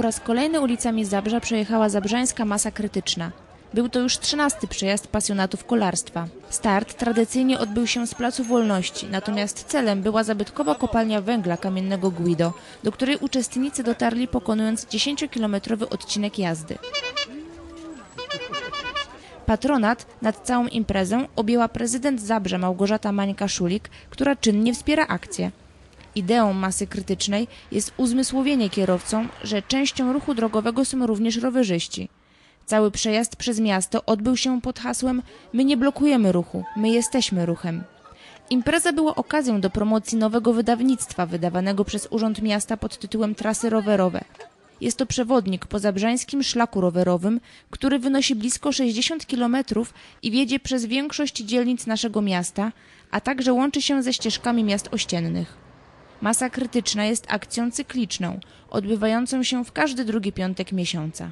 po raz kolejny ulicami Zabrza przejechała zabrzańska masa krytyczna. Był to już trzynasty przejazd pasjonatów kolarstwa. Start tradycyjnie odbył się z Placu Wolności, natomiast celem była zabytkowa kopalnia węgla kamiennego Guido, do której uczestnicy dotarli pokonując 10-kilometrowy odcinek jazdy. Patronat nad całą imprezę objęła prezydent Zabrze Małgorzata Mańka-Szulik, która czynnie wspiera akcję. Ideą masy krytycznej jest uzmysłowienie kierowcom, że częścią ruchu drogowego są również rowerzyści. Cały przejazd przez miasto odbył się pod hasłem My nie blokujemy ruchu, my jesteśmy ruchem. Impreza była okazją do promocji nowego wydawnictwa wydawanego przez Urząd Miasta pod tytułem Trasy rowerowe. Jest to przewodnik po zabrzańskim szlaku rowerowym, który wynosi blisko 60 km i wiedzie przez większość dzielnic naszego miasta, a także łączy się ze ścieżkami miast ościennych. Masa krytyczna jest akcją cykliczną, odbywającą się w każdy drugi piątek miesiąca.